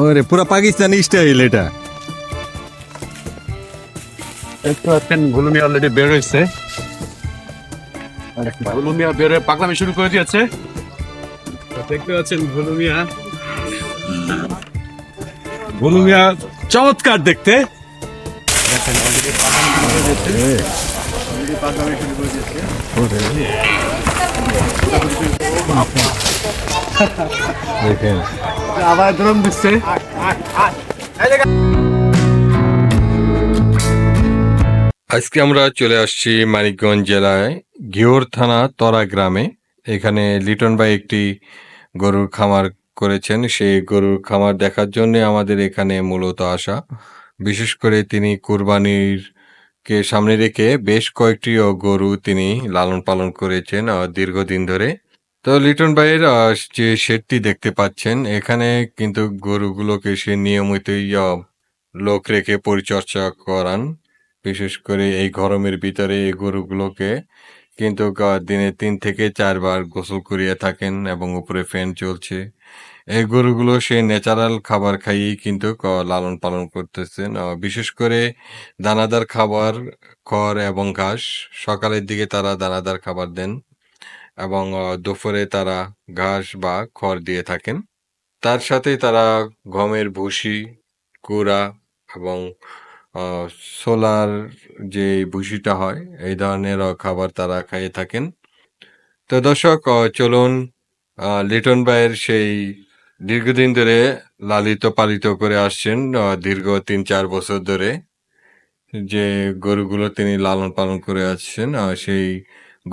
ওরে পুরো পাকিস্তানি স্টাইল এটা। পাচ্ছেন গুলুমিয়া অলরেডি বের হয়েছে। গুলুমিয়া বের হয়ে পাকলামি শুরু করে দিয়েছে। দেখতে পাচ্ছেন গুলুমিয়া। গুলুমিয়া চমৎকার দেখতে। দেখেন, পাকলামি শুরু করে দিয়েছে। দেখেন। আবার ড্রোন দিচ্ছে। আজকে আমরা চলে আসছি মানিকগঞ্জ জেলায় ঘিওর থানা তরা গ্রামে। এখানে লিটন ভাই একটি গরুর খামার করেছেন। সেই গরুর খামার দেখার জন্য আমাদের এখানে মূলত আসা। বিশেষ করে তিনি কুরবানির কে সামনে রেখে বেশ কয়েকটি গরু তিনি লালন পালন করেছেন দীর্ঘদিন ধরে। তো লিটন ভাইয়ের যে শেডটি দেখতে পাচ্ছেন, এখানে কিন্তু গরুগুলোকে সে নিয়মিতই লোক রেখে পরিচর্যা করান। বিশেষ করে এই গরমের ভিতরে এই গরুগুলোকে কিন্তু দিনে তিন থেকে চারবার গোসল করিয়ে থাকেন এবং উপরে ফ্যান চলছে এই গরুগুলো সে ন্যাচারাল খাবার খাইয়েই কিন্তু লালন পালন করতেছেন। বিশেষ করে দানাদার খাবার, খড় এবং ঘাস, সকালের দিকে তারা দানাদার খাবার দেন এবং দুপুরে তারা ঘাস বা খড় দিয়ে থাকেন। তার সাথে তারা গমের ভুসি, কুড়া এবং সোলার যে ভুসিটা হয়, এই ধরনের খাবার তারা খাইয়ে থাকেন। তো দর্শক চলুন লিটন ভাইয়ের সেই দীর্ঘদিন ধরে লালিত পালিত করে আসছেন দীর্ঘ তিন চার বছর ধরে। যে গরুগুলো তিনি লালন পালন করে আসছেন সেই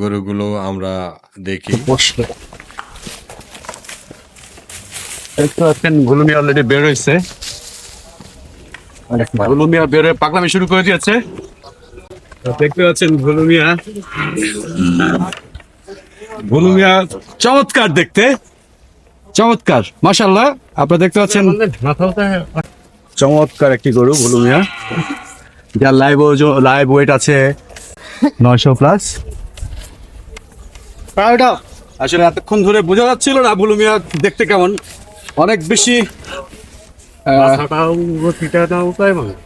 গরুগুলো আমরা দেখি। গুলুমিয়া অলরেডি বের হয়েছে গুলুমিয়া বের পাকলামি শুরু করে দিয়েছে। দেখতে পাচ্ছেন গুলুমিয়া। গুলুমিয়া চমৎকার দেখতে। চমৎকার মাশাল্লাহ আপনারা দেখতে পাচ্ছেন চমৎকার একটি গরু গুলুমিয়া যার লাইভ লাইভ ওয়েট আছে নয়শো প্লাস আসলে এতক্ষণ ধরে বোঝা যাচ্ছিল না বুলুমিয়া দেখতে কেমন। অনেক বেশি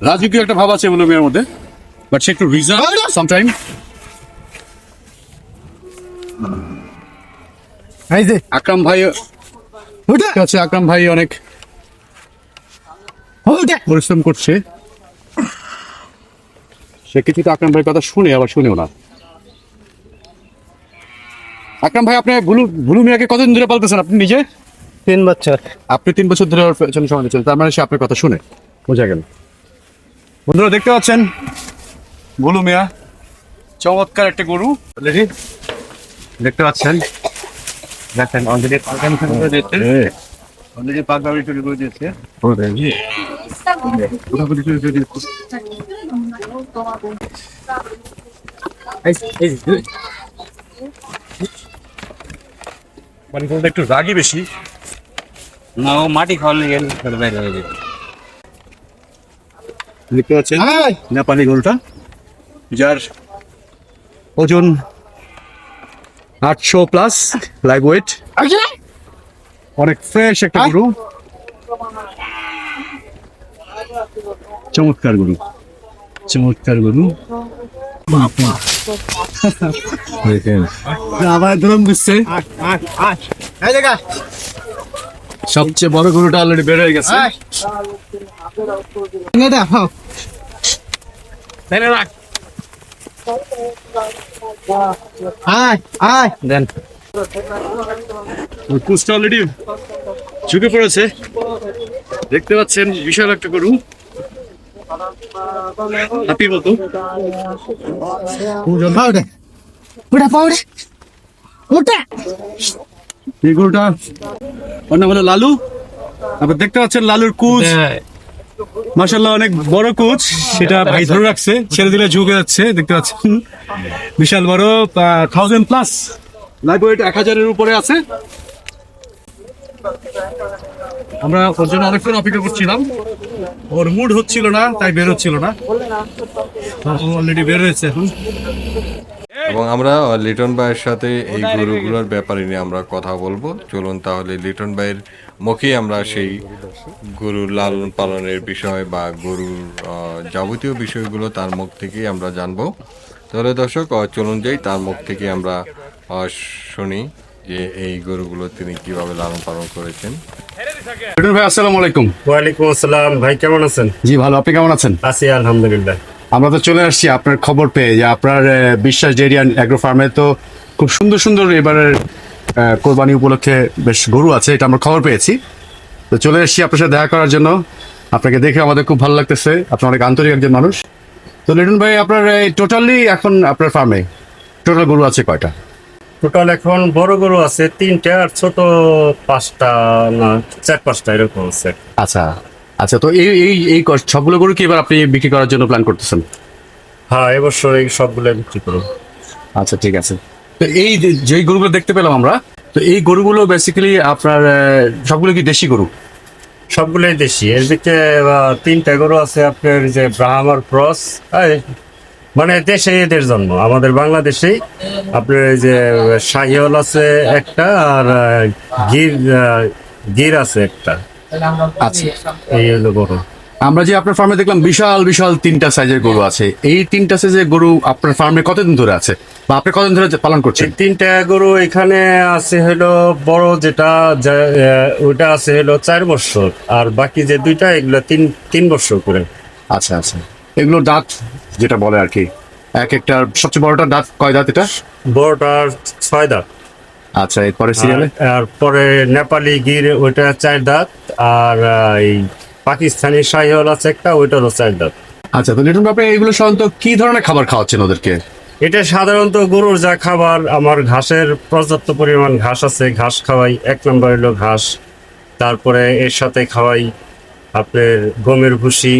রাজকীয় একটা ভাব আছে বুলুমিয়ার মধ্যে। বাট সে একটু রিজন সামটাইম আকরাম ভাই আছে আকরাম ভাই অনেক পরিশ্রম করছে। সে কিছুতে আকরাম ভাইয়ের কথা শুনে আবার শুনেও না। আকরাম ভাই আপনি বুলু বুলু মিয়াকে কতদিন ধরে পালতেছেন আপনি নিজে? তিন বছর। আপনি তিন বছর ধরে ওর পেছনে সময় দিচ্ছেন তার মানে সে আপনার কথা শুনে। বোঝা গেল। বন্ধুরা দেখতে পাচ্ছেন? বুলু মিয়া চমৎকার একটা গরু। দেখতে পাচ্ছেন? দেখেন অলরেডি শুরু করে দিয়েছে। অলরেডি পাকামি শুরু করে দিয়েছে। দিয়েছে মানে একটু রাগি বেশি। না ও মাটি খাওয়ালে গেল বাইরে হয়ে যাবে দেখতে পাচ্ছেন? নেপালি গরুটা যার ওজন আটশো প্লাস লাইভ ওয়েট অনেক ফ্রেশ একটা গরু। চমৎকার গরু। চমৎকার গরু। আবার ধরম জায়গা সবচেয়ে বড় গরুটা অলরেডি বের হয়ে গেছে। নে দা হাও আয় আয়। দেন। কুচটা অলরেডি ঝুঁকে পড়েছে। দেখতে পাচ্ছেন বিশাল একটা গরু। হাতির মতো। পাউডে ওটা। পাউডে ওটা। এই গরুটা ওর নাম হলো লালু। আবার দেখতে পাচ্ছেন লালুর কুচ। মাসাল্লাহ অনেক বড় কোচ, সেটা ভাই ধরে রাখছে, ছেড়ে দিলে ঝুঁকে যাচ্ছে, দেখতে পাচ্ছেন। বিশাল বড় থাউজেন্ড প্লাস লাইভ ওয়েট এক হাজারের উপরে আছে। আমরা ওর জন্য অনেকক্ষণ অপেক্ষা করছিলাম। ওর মুড হচ্ছিল না, তাই বের হচ্ছিল না। অলরেডি বের হয়েছে এখন। এবং আমরা লিটন ভাইয়ের সাথে এই গরুগুলোর ব্যাপারে নিয়ে আমরা কথা বলব। চলুন তাহলে লিটন ভাইয়ের মুখে আমরা সেই গরুর লালন পালনের বিষয় বা গরুর যাবতীয় বিষয়গুলো তার মুখ থেকেই আমরা জানব। তাহলে দর্শক চলুন যাই তার মুখ থেকে আমরা শুনি যে এই গরুগুলো তিনি কীভাবে লালন পালন করেছেন। লিটন ভাই আসসালামু আলাইকুম। ওয়ালাইকুম আসসালাম। ভাই কেমন আছেন? জি ভালো। আপনি কেমন আছেন? আছি আলহামদুলিল্লাহ। আমরা তো চলে আসছি আপনার খবর পেয়ে। যে আপনার বিশ্বাস ডেরিয়ান অ্যাগ্রো ফার্মে তো খুব সুন্দর সুন্দর এবারের কোরবানি উপলক্ষে বেশ গরু আছে এটা আমরা খবর পেয়েছি। তো চলে এসেছি আপনার সাথে দেখা করার জন্য। আপনাকে দেখে আমাদের খুব ভালো লাগতেছে। আপনি অনেক আন্তরিক একজন মানুষ। তো লিটন ভাই আপনার এই টোটালি এখন আপনার ফার্মে টোটাল গরু আছে কয়টা? টোটাল এখন বড় গরু আছে তিনটা আর ছোট পাঁচটা না চার পাঁচটা এরকম আছে। আচ্ছা। আচ্ছা তো এই এই এই সবগুলো গরু কি এবার আপনি বিক্রি করার জন্য প্ল্যান করতেছেন? হ্যাঁ এবছর এই সবগুলো বিক্রি করব। আচ্ছা ঠিক আছে। তো এই যে- গরুগুলো দেখতে পেলাম আমরা তো এই গরুগুলো বেসিক্যালি আপনার সবগুলো কি দেশি গরু? সবগুলোই দেশি। এর দিকে তিনটা গরু আছে আপনার যে ব্রাহ্মার ক্রস মানে দেশে এদের জন্ম। আমাদের বাংলাদেশেই আপনার এই যে শাহিওল আছে একটা আর গির গির আছে একটা। আচ্ছা। এই হলো গরু। আমরা যে আপনার ফার্মে দেখলাম বিশাল বিশাল তিনটা সাইজের গরু আছে। এই তিনটা সাইজের গরু আপনার ফার্মে কতদিন ধরে আছে? বা আপনি কতদিন ধরে পালন করছেন? তিনটা গরু এখানে আছে হলো বড় যেটা ওটা আছে হলো চার বছর আর বাকি যে দুইটা এগুলো তিন তিন বছর করে। আচ্ছা আচ্ছা। এগুলো দাঁত যেটা বলে আর কি এক একটা সবচেয়ে বড়টা দাঁত কয় দাঁত এটা? বড়টার ছয় দাঁত। আচ্ছা এরপরে সিরিয়ালে আর- পরে নেপালি গির ওইটা চার দাঁত আর এই পাকিস্তানি শাহিওয়াল আছে একটা ওইটারও চার দাঁত। আচ্ছা তো লিটন আপনি এগুলো সাধারণত কি ধরনের খাবার খাওয়াচ্ছেন ওদেরকে? এটা সাধারণত গরুর যা খাবার আমার ঘাসের পর্যাপ্ত পরিমাণ ঘাস আছে ঘাস খাওয়াই এক নম্বর হলো ঘাস তারপরে এর সাথে খাওয়াই আপনার গমের ভুসি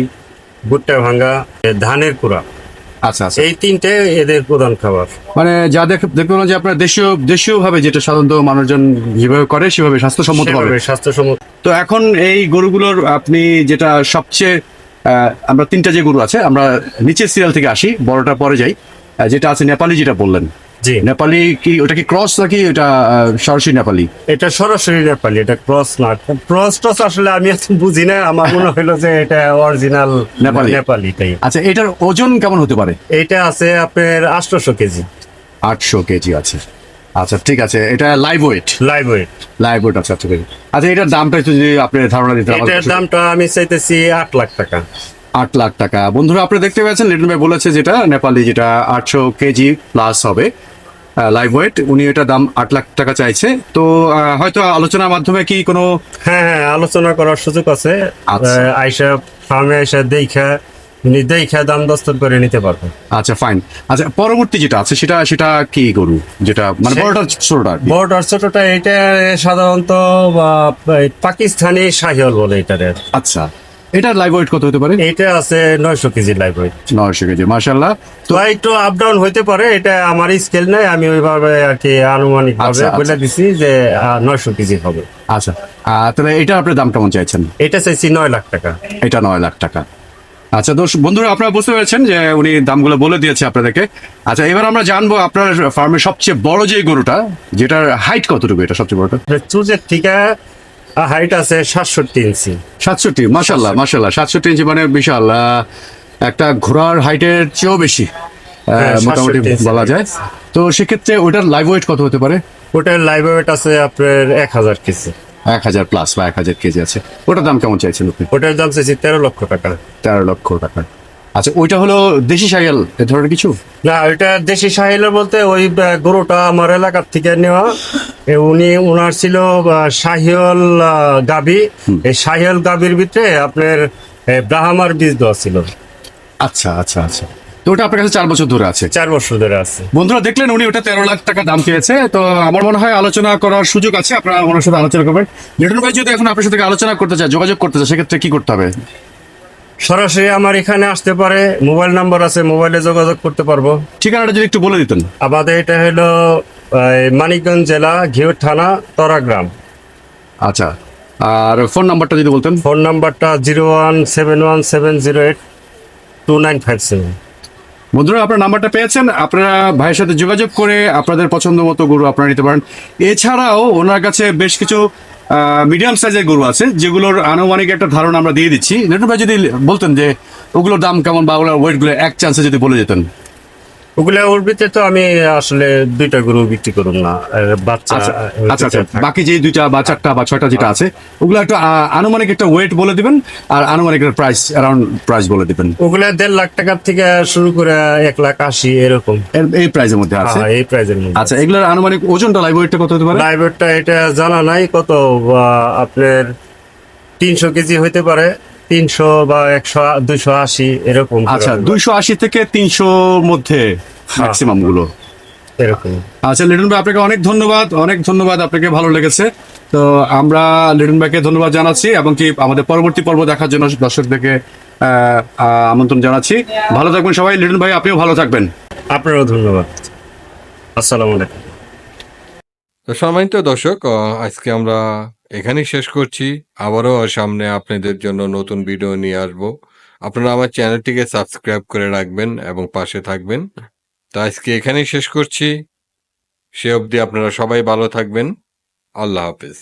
ভুট্টা ভাঙ্গা ধানের কুড়া। আচ্ছা আচ্ছা। এই তিনটে এদের প্রধান খাবার। মানে যা দেখ- দেখতে যে আপনার দেশীয় দেশীয় ভাবে যেটা সাধারণত মানুষজন যেভাবে করে সেভাবে স্বাস্থ্যসম্মত ভাবে। স্বাস্থ্যসম্মত। তো এখন এই গরুগুলোর আপনি যেটা সবচেয়ে আহ, আমরা তিনটা যে গরু আছে আমরা নিচের সিরিয়াল থেকে আসি বড়টা পরে যাই। যেটা আছে নেপালি যেটা বললেন। জি। নেপালি কি ওটা কি ক্রস নাকি ওটা সরাসরি নেপালি? এটা সরাসরি নেপালি এটা ক্রস না। ক্রস টস আসলে আমি এত বুঝি না আমার মনে হলো যে এটা অরিজিনাল নেপালি। নেপালি তাই আচ্ছা এটার ওজন কেমন হতে পারে? এইটা আছে আপনার আটশোশো কেজি। আটশো কেজি আছে। আচ্ছা ঠিক আছে এটা live weight live weight live weight আচ্ছা ঠিক আছে। আচ্ছা এটার দামটা একটু যদি আপনি ধারণা দিতে এটার দামটা আমি চাইতেছি আট লাখ টাকা। আট লাখ টাকা। বন্ধুরা আপনি দেখতে পাচ্ছেন লিটন ভাই বলেছে যেটা নেপালি যেটা আটশো কেজি প্লাস হবে। লাইভ ওয়েট উনি এটা দাম আট লাখ টাকা চাইছে। তো হয়তো আলোচনার মাধ্যমে কি কোনো হ্যাঁ হ্যাঁ আলোচনা করার সুযোগ আছে। আচ্ছা। আইসা ফার্মে আইসা দেখা উনি দেখা দাম দস্তর করে নিতে পারবেন। আচ্ছা ফাইন আচ্ছা পরবর্তী যেটা আছে সেটা সেটা কি গরু? যেটা মানে বড়টা ছোটটা আর ছোটটা এটা সাধারণত পাকিস্তানি শাহিওল বলে এটারে। আচ্ছা। এটার লাইভ ওয়েট কত হতে পারে? এটা আছে নয়শো কেজি লাইভ ওয়েট নয়শো কেজি মার্শাল্লাহ তো একটু আপ ডাউন হইতে পারে এটা আমার স্কেল নাই আমি ওইভাবে আর কি আনুমানিক ভাবে আচ্ছা, আচ্ছা। বলে দিছি যে নয়শো কেজি হবে। আচ্ছা তাহলে এটা আপনার দাম কেমন চাইছেন? এটা চাইছি নয় লাখ টাকা। এটা নয় লাখ টাকা। আচ্ছা দোষ বন্ধুরা আপনারা বুঝতে পেরেছেন যে উনি দামগুলো বলে দিয়েছে আপনাদেরকে। আচ্ছা এবার আমরা জানব আপনার ফার্মের সবচেয়ে বড় যে গরুটা যেটার হাইট কতটুকু এটা সবচেয়ে বড়টা? চুজের থেকে হাইট আছে সাতষট্টি ইঞ্চি সাতষট্টি মাসাল্লাহ মাসাল্লাহ সাতষট্টি ইঞ্চি মানে বিশাল একটা ঘোড়ার হাইটের চেয়েও বেশি হ্যাঁ, মোটামুটি বলা যায়। তো সেক্ষেত্রে ওটার লাইভ ওয়েট কত হতে পারে? ওটার লাইভ ওয়েট আছে আপনার এক হাজার কেজি এক হাজার প্লাস বা এক হাজার কেজি আছে। ওটার দাম কেমন চাইছেন আপনি? ওটার দাম চাইছি তেরো লক্ষ টাকা। তেরো লক্ষ টাকা। আচ্ছা ওইটা হলো দেশি সাইকেল এ ধরনের কিছু? না ওইটা দেশি সাহিলের বলতে ওই গরুটা আমার এলাকার থেকে নেওয়া। উনি ওনার ছিল শাহিওল গাবি এই শাহিওল গাবির ভিতরে আপনার ব্রাহ্মার বীজ দেওয়া ছিল। আচ্ছা আচ্ছা আচ্ছা। তো ওটা আপনার কাছে চার বছর ধরে আছে? চার বছর ধরে আছে। বন্ধুরা দেখলেন উনি ওটা তেরো লাখ টাকা দাম চেয়েছে তো আমার মনে হয় আলোচনা করার সুযোগ আছে আপনারা ওনার সাথে আলোচনা করবেন। লিটন ভাই যদি এখন আপনার সাথে আলোচনা করতে চায় যোগাযোগ করতে চায় সেক্ষেত্রে কি করতে হবে? সরাসরি আমার এখানে আসতে পারে মোবাইল নাম্বার আছে মোবাইলে যোগাযোগ করতে পারব। ঠিকানাটা যদি একটু বলে দিতেন। আমাদের এটা হলো মানিকগঞ্জ জেলা ঘিওর থানা তরাগ্রাম আচ্ছা আর ফোন নাম্বারটা যদি বলতেন। ফোন নাম্বারটা zero one seven one seven zero eight two nine five seven. বন্ধুরা আপনার নাম্বারটা পেয়েছেন। আপনারা ভাইয়ের সাথে যোগাযোগ করে আপনাদের পছন্দ মতো গরু আপনারা নিতে পারেন। এছাড়াও ওনার কাছে বেশ কিছু মিডিয়াম সাইজের গরু আছে, যেগুলোর আনুমানিক একটা ধারণা আমরা দিয়ে দিচ্ছি। লিটন ভাই যদি বলতেন যে ওগুলোর দাম কেমন বা ওগুলোর ওয়েটগুলো এক চান্সে যদি বলে যেতেন ওগুলা ওর তো আমি আসলে দুইটা গরু বিক্রি করুন না। বাচ্চা আচ্ছা আচ্ছা আচ্ছা। বাকি যে দুইটা বা চারটা বা ছয়টা যেটা আছে ওগুলো একটা আনুমানিক একটা ওয়েট বলে দিবেন আর আনুমানিক একটা প্রাইস অ্যারাউন্ড প্রাইস বলে দিবেন। ওগুলা দেড় লাখ টাকার থেকে শুরু করে এক লাখ আশি এরকম। এই প্রাইসের মধ্যে আছে? হ্যাঁ, এই প্রাইজের মধ্যে আচ্ছা এগুলোর আনুমানিক ওজনটা লাইভ ওয়েটটা কত হতে পারে? লাইভেরটা এটা জানা নাই কত আপনার তিনশো কেজি হইতে পারে। তিনশো বা একশো দুইশো আশি এরকম আচ্ছা দুইশো আশি থেকে তিনশোর মধ্যে ম্যাক্সিমামগুলো। এরকম। আচ্ছা লিটন ভাই আপনাকে অনেক ধন্যবাদ অনেক ধন্যবাদ আপনাকে ভালো লেগেছে। তো আমরা লিটন ভাইকে ধন্যবাদ জানাচ্ছি এবং কি আমাদের পরবর্তী পর্ব দেখার জন্য দর্শকদেরকে আমন্ত্রণ জানাচ্ছি। ভালো থাকবেন সবাই লিটন ভাই আপনিও ভালো থাকবেন। আপনারও ধন্যবাদ। আসসালামু আলাইকুম। তো সম্মানিত দর্শক আজকে আমরা এখানেই শেষ করছি। আবারও সামনে আপনাদের জন্য নতুন ভিডিও নিয়ে আসব। আপনারা আমার চ্যানেলটিকে সাবস্ক্রাইব করে রাখবেন এবং পাশে থাকবেন। তো আজকে এখানেই শেষ করছি। সে অবধি আপনারা সবাই ভালো থাকবেন। আল্লাহ হাফেজ।